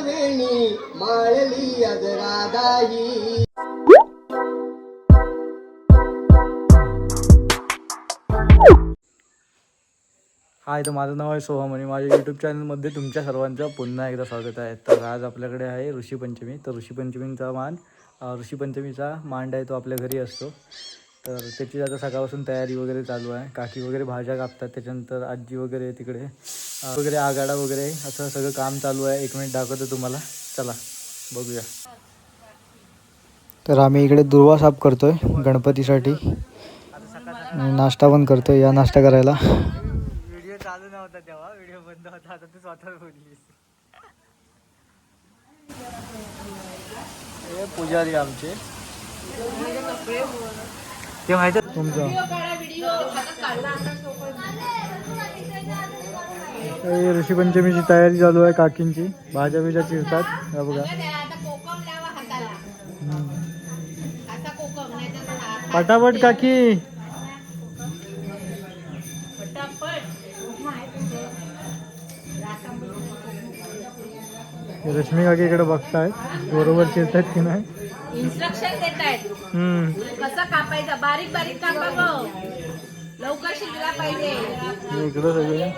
वेणी माळली आज हाय तर माझं नाव आहे सोहम आणि माझ्या यूट्यूब चॅनलमध्ये तुमच्या सर्वांचं पुन्हा एकदा स्वागत आहे. तर आज आपल्याकडे आहे ऋषीपंचमी तर ऋषीपंचमीचा मान ऋषीपंचमीचा मांड आहे तो आपल्या घरी असतो. तर त्याची आता सकाळपासून तयारी वगैरे चालू आहे. काकी वगैरे भाज्या कापतात त्याच्यानंतर आजी वगैरे तिकडे. वगैरे आगाडा वगैरे असं सगळं काम चालू आहे. एक मिनिट दाखवतो तुम्हाला. चला बघूया. तर आम्ही इकडे दुर्वा साफ करतोय गणपतीसाठी. नाश्ता पण करतोय या नाश्ता करायला. व्हिडिओ चालू नव्हता तेव्हा व्हिडिओ बंद होता. आता तू स्वतः बोललीस. पुजारी आमचे. ते माहिती आहे तुमचं. हे ऋषीपंचमीची तयारी चालू आहे काकींची. भाज्या बिज्या चिरतात. हा बघा. पटापट काकी. रश्मी काकी इकडे बघताय बरोबर चिरतायत की नाही? इन्स्ट्रक्शन देत आहेत हम्म. कसं कापायचं? बारीक बारीक कापा गं. लवकर शिकला पाहिजे. इकडं सगळे.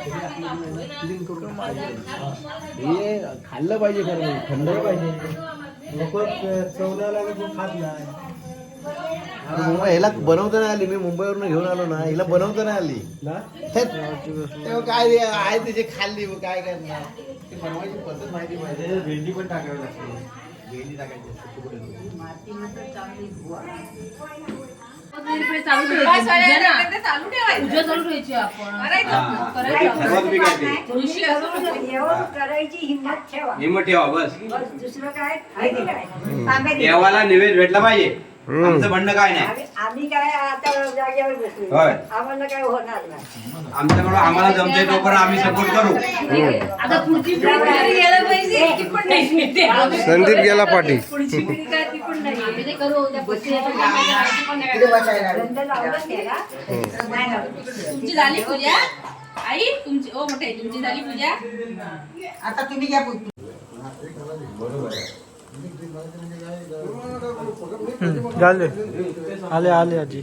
हे खाल्लं पाहिजे खरं थंड पाहिजे. लोक चवल्याला खात नाही. मुंबई ह्याला बनवता नाही आली. मी मुंबईवरून घेऊन आलो ना. हिला बनवता नाही आली. थेट. तेव्हा काय रे, आहे त्याची खाल्ली मग काय करणार? ती बनवायची पद्धत माहिती पाहिजे. भेंडी पण टाकावी लागते. भेंडी टाकायची असते. चालू ठेवायची. आपण. तुळशी करायची हिंमत ठेवा. हिंमत ठेवा बस. बस दुसरं काय. देवाला निवेद भेटला पाहिजे. आमचं म्हणणं काय नाही. आम्ही- आम्ही काय आता जागेवर बसलो होय. आम्हाला काय होणार नाही. आमच्याकडून आम्हाला जमते तोपर्यंत आम्ही सपोर्ट करू. आता पुढची पिढी गेलं पाहिजे ती पण नाही. संदीप गेला पाठी. पुढची पिढी काय ती पण नाही. आम्ही ते करू उद्या पुढची पिढी पण नाही. बंद लावलं त्याला. नाही लावलं. तुमची झाली पूजा? आई तुमची ओ मोठे तुमची झाली पूजा? हम्म, झाले. आले आले आजी.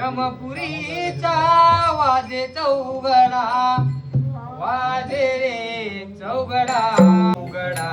यमपुरीचा वाजे चौगडा वाजे रे चौगडा उगडा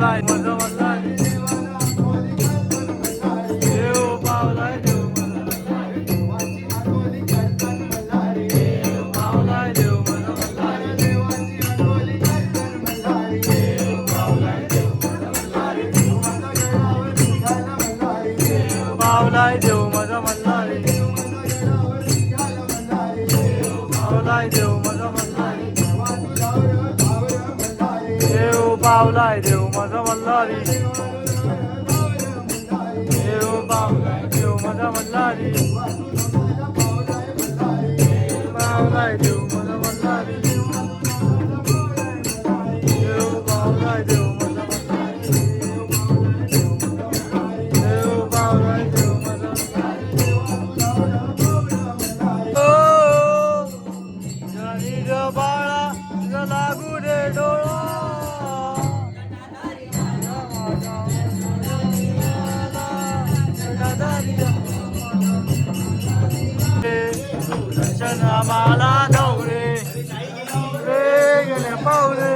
I. पावलाय देव माझा मल्हारी. देव पावलाय देव माझा मल्हारी. पावलाय देव माझा मल्हारी. देव पावलाय देव बाळा लागू दे डोळा. कामाला नवरे. गेले पावरे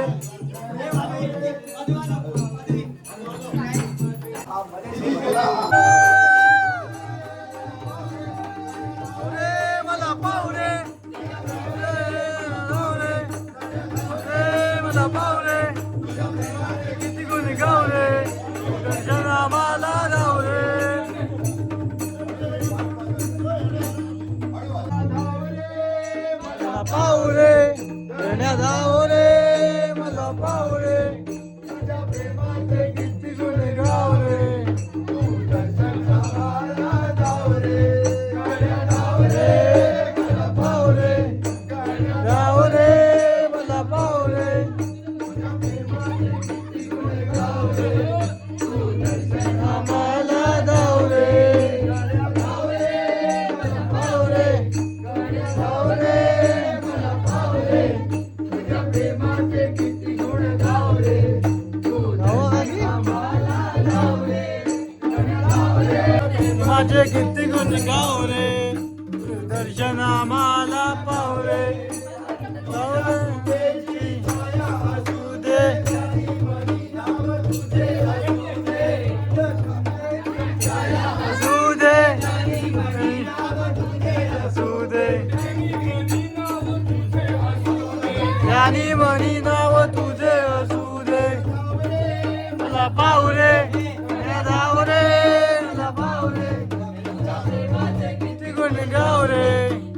मला morning.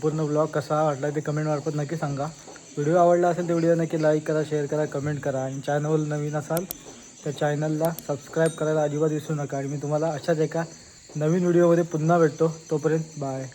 संपूर्ण ब्लॉग कसा वाटला ते कमेंटमार्फत नक्की सांगा. व्हिडिओ आवडला असेल तर व्हिडिओ नक्की लाईक करा शेअर करा कमेंट करा. आणि चॅनल नवीन असाल तर चॅनलला सबस्क्राईब करायला अजिबात विसरू नका. आणि मी तुम्हाला अशाच एका नवीन व्हिडिओमध्ये पुन्हा भेटतो. तोपर्यंत बाय